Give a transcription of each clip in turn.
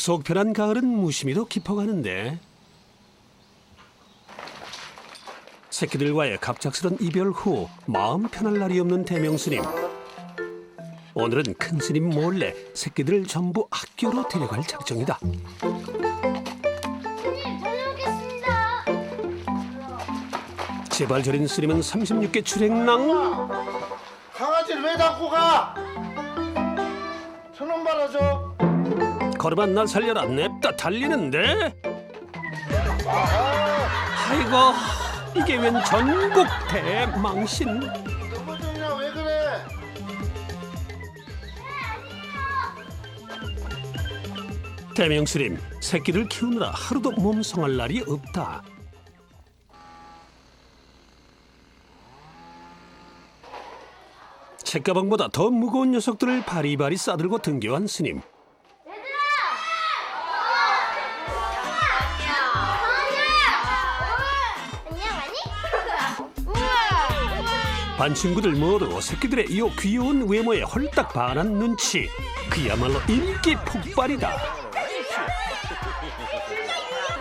속 편한 가을은 무심히도 깊어가는데 새끼들과의 갑작스런 이별 후 마음 편할 날이 없는 대명스님 오늘은 큰 스님 몰래 새끼들을 전부 학교로 데려갈 작정이다 스님 다녀오겠습니다. 제발 저린 스님은 36개 출행랑 강아지를 왜 잡고 가? 걸음한 날 살려라. 냅다 달리는데? 아이고 이게 웬 전국 대망신. 누구냐 왜 그래? 대명스님 새끼를 키우느라 하루도 몸성할 날이 없다. 책가방보다 더 무거운 녀석들을 바리바리 싸들고 등교한 스님 반 친구들 모두 새끼들의 이 귀여운 외모에 홀딱 반한 눈치 그야말로 인기 폭발이다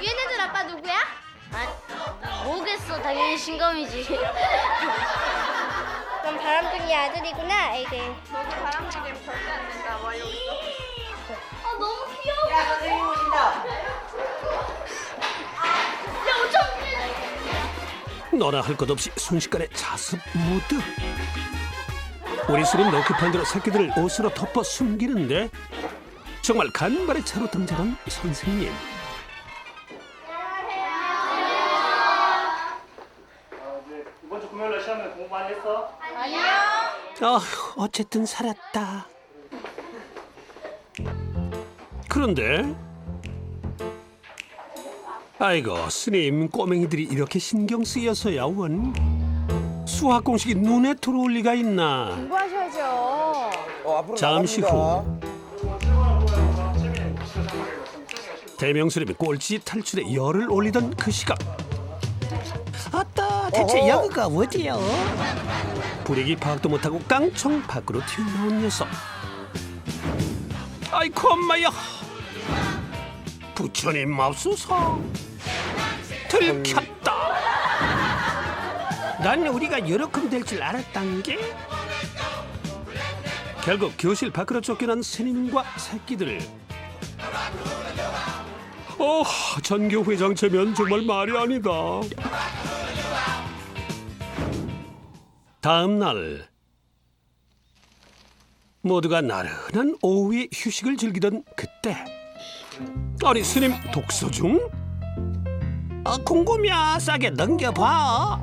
얘네들 아빠 누구야? 아, 모르겠어. 당연히 신검이지. 넌 바람둥이 아들이구나, 아이들. 너도 바람둥이면 절대 안 된다. 와 여기 아, 너무 귀여워. 야 선생님 오신다. 너나 할 것 없이 순식간에 자습 모드. 우리 스님 너급한 대로 새끼들을 옷으로 덮어 숨기는데 정말 간발의 차로 등장한 선생님. 이번 주 금요일 날 시험에 공부 많이 했어? 아 어쨌든 살았다. 그런데 아이고 스님 꼬맹이들이 이렇게 신경 쓰여서야 원. 수학 공식이 눈에 들어올 리가 있나? 공부하셔야죠. 어, 앞으로 잠시 나갑니다. 대명스님이 꼴찌 탈출에 열을 올리던 그 시각. 아따 대체 여기가 어디요? 불이기 파악도 못하고 깡총 밖으로 튀어나온 녀석. 아이고 엄마야. 부처님 맙소사 들켰다 난 우리가 이렇게 될줄 알았단 게 결국 교실 밖으로 쫓겨난 스님과 새끼들 어, 전교 회장체면 정말 말이 아니다. 다음 날 모두가 나른한 오후의 휴식을 즐기던 그때 아니 스님 독서 중? 아, 궁금이야 싸게 넘겨봐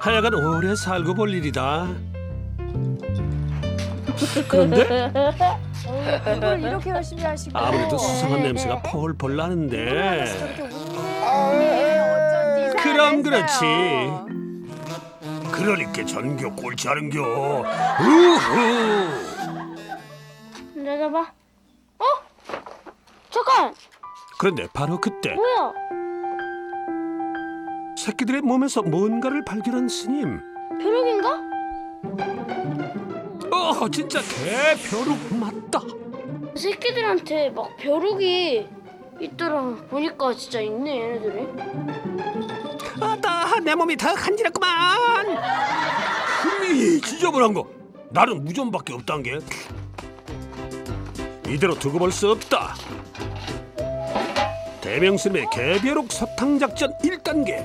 하여간 오래 살고 볼 일이다 그런데 이걸 이렇게 열심히 하시고. 아무래도 수상한 냄새가 폴폴 나는데 저렇게 웃네. 어쩐지. 그럼 이상했어요. 그렇지. 그러니까 전교 꼴찌 하는겨. 우후. 내려봐. 어? 잠깐. 그런데 바로 그때 뭐야? 새끼들의 몸에서 뭔가를 발견한 스님. 벼룩인가? 어, 진짜 개벼룩 맞다. 새끼들한테 막 벼룩이 있더라. 보니까 진짜 있네 얘네들이. 아따, 내 몸이 더 간지럽구만. 흠이 지저분한 거. 나는 무좀밖에 없단 게. 이대로 두고 볼 수 없다. 대명스님의 개벼룩 서탕 작전 1단계.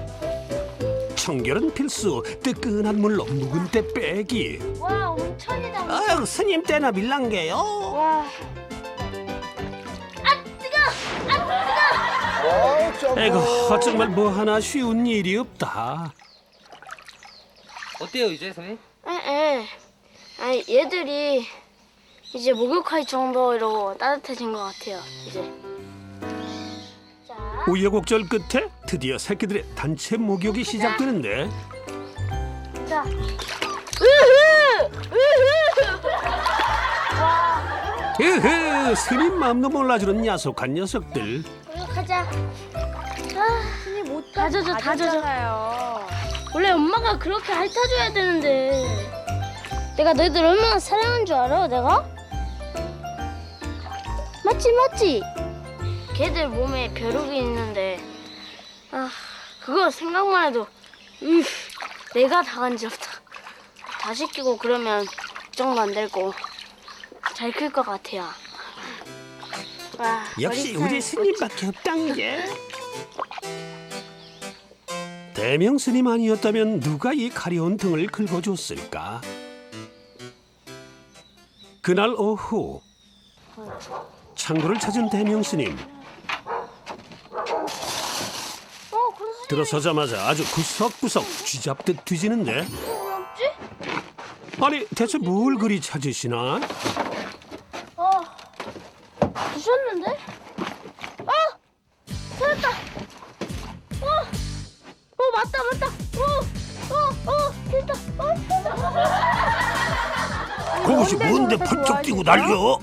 청결은 필수. 뜨끈한 물로 묵은 때 빼기. 와 온천이다. 아유, 스님 때나 밀랑게요. 와. 아 뜨거. 아 뜨거. 어, 점프. 에고, 정말 뭐 하나 쉬운 일이 없다. 어때요 이제 선생님? 에. 아니 얘들이 이제 목욕할 정도로 따뜻해진 것 같아요. 이제. 자. 우여곡절 끝에 드디어 새끼들의 단체 목욕이 시작되는데 자. 으흐! 으흐! 으흐 스님 마음도 몰라주는 야속한 녀석들 목욕하자. 아, 스님 옷 다 젖어, 다 젖어. 원래 엄마가 그렇게 핥아줘야 되는데 내가 너희들 얼마나 사랑한 줄 알아? 내가? 맞지 맞지. 걔들 몸에 벼룩이 있는데 아 그거 생각만 해도 음 내가 다 간지럽다. 다시 끼고 그러면 걱정도 안 되고 잘 클 것 같아요. 와, 역시 머리 우리 스타일 스님밖에 없단 게. 대명 스님 아니었다면 누가 이 가려운 등을 긁어줬을까? 그날 오후 창고를 찾은 대명 스님 어 그래서 들어서자마자 아주 구석구석 쥐잡듯 뒤지는데 없지? 아니 대체 뭘 그리 찾으시나? 어 부셨는데? 어 찾았다. 어, 어 맞다 맞다. 어, 어, 어 됐다. 어 됐다. 그것이 뭔데 저렇게 번쩍 뛰고? 날려?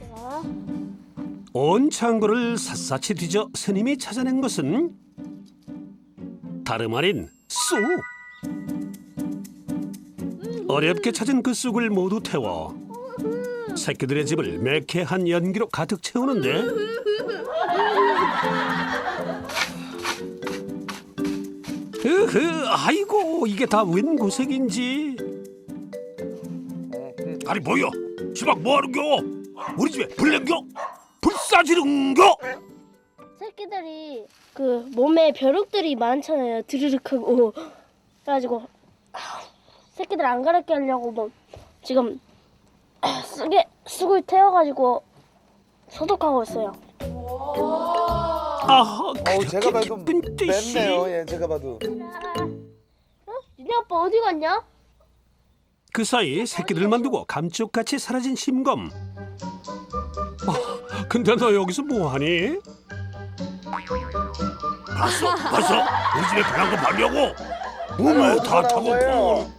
자, 온 창고를 샅샅이 뒤져 스님이 찾아낸 것은 다름 아닌 쑥. 어렵게 찾은 그 쑥을 모두 태워 새끼들의 집을 매캐한 연기로 가득 채우는데. 으흐 아이고 이게 다 웬 고색인지. 아니 뭐야 시방 뭐하는겨? 우리 집에 불냉겨? 불사지른겨 새끼들이 그 몸에 벼룩들이 많잖아요. 드르륵 하고 그래가지고 아, 새끼들 안 가렵게 하려고 뭐 지금 쓰게 쑥을 태워가지고 소독하고 있어요. 아하 어우 그렇게 제가 봐도 기쁜 뜻이 맵네요. 예, 제가 봐도. 어? 니네 아빠 어디 갔냐? 그 사이 새끼들만 두고 감쪽같이 사라진 심검 아, 근데 너 여기서 뭐하니? 봤어. 봤어. 우리 집에 불난 거 봤냐고. 몸에 다 타고 뭐예요?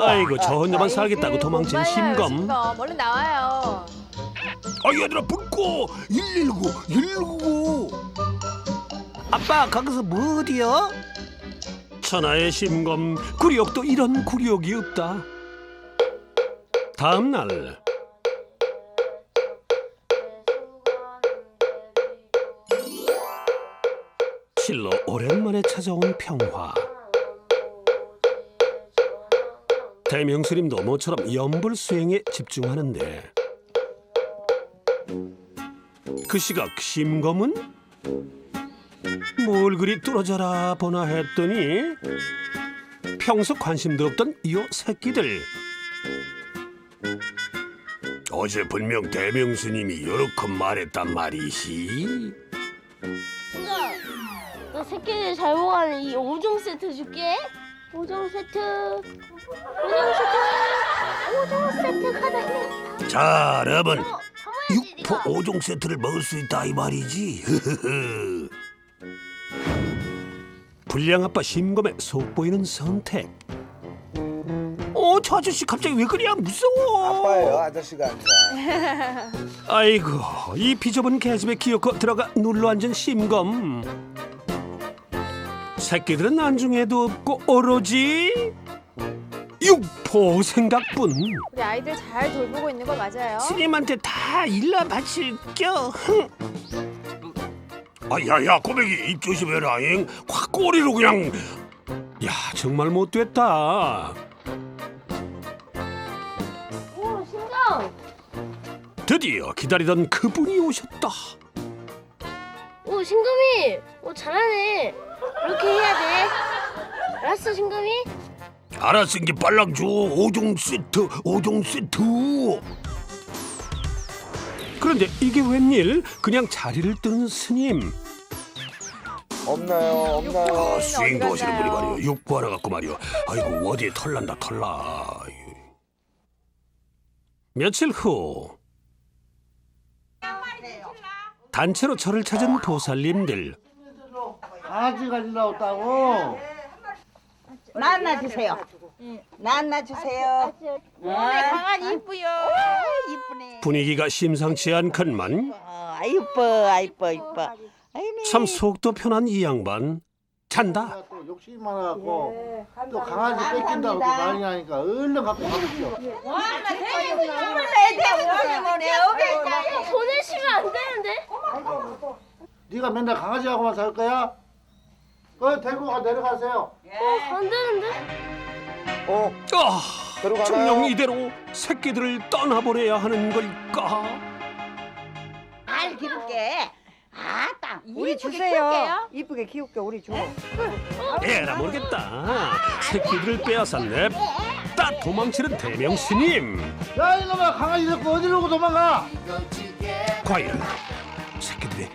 아이고 저 혼자만 살겠다고 아이고, 도망친 심검. 얼른 나와요. 아 얘들아 불꺼 119 119 아빠 거기서 뭐 어디요? 천하의 심검. 구력도 이런 구력이 없다. 다음 날 실로 오랜만에 찾아온 평화. 대명스님도 모처럼 연불 수행에 집중하는데 그 시각 심검은 뭘 그리 뚫어져라 보나 했더니 평소 관심도 없던 이 새끼들. 어제 분명 대명스님이 요렇게 말했단 말이시 새끼들 잘 먹어가는 이 5종 세트 줄게. 5종 세트. 5종 세트. 5종 세트 가다. 자 여러분 어, 육포. 5종 세트를 먹을 수 있다 이 말이지 불량 아빠 심검의 속보이는 선택 어 저 아저씨 갑자기 왜 그래 무서워 아빠예요 아저씨가 아니라. 아이고 이 비좁은 계집에 기어코 들어가 눌러 앉은 심검 새끼들은 안중에도 없고 오로지 육포 생각뿐 우리 아이들 잘 돌보고 있는 거 맞아요? 스님한테 다 일러 바칠겨 아야야 꼬맹이 입 조심해라잉 확 꼬리로 그냥 야 정말 못됐다 오, 신경. 드디어 기다리던 그분이 오셨다 오, 신금이. 오, 잘하네. 이렇게 해야 돼. 알았어, 신금이? 알았으니 빨랑 줘 5종 세트 5종 세트 그런데 이게 웬일 그냥 자리를 뜨는 스님 없나요? 없나요? 아, 스윙도 어디 하시는 분이 갔나요? 말이요 육부 하나 갖고 말이요 아이고 어디에 털난다 털나 며칠 후 단체로 저를 찾은 보살님들 강아지가 일나왔다고. 나안나 주세요. 나안나 주세요. 강아지 이쁘요. 이쁘네. 분위기가 심상치 않건만 아 이뻐, 아 이뻐, 이뻐. 아이네. 참 속도 편한 이 양반 잔다. 또 욕심이 많아갖고 또 강아지 뺏긴다고 또 난리 나니까 얼른 갖고 가십시오. 보내시면 안 되는데? 네가 맨날 강아지하고만 살 거야? 어 데리고 가 내려가세요. 어, 안 되는데? 어 아, 데려가나요? 정녕 이대로 새끼들을 떠나보내야 하는 걸까? 알 기를게. 아따. 우리 주세요. 이쁘게 키울게 우리 줘. 에라 모르겠다. 새끼들을 빼앗아 냅다 도망치는 대명 스님. 야 이놈아 강아지 데리고 어디로 도망가? 과연 새끼들의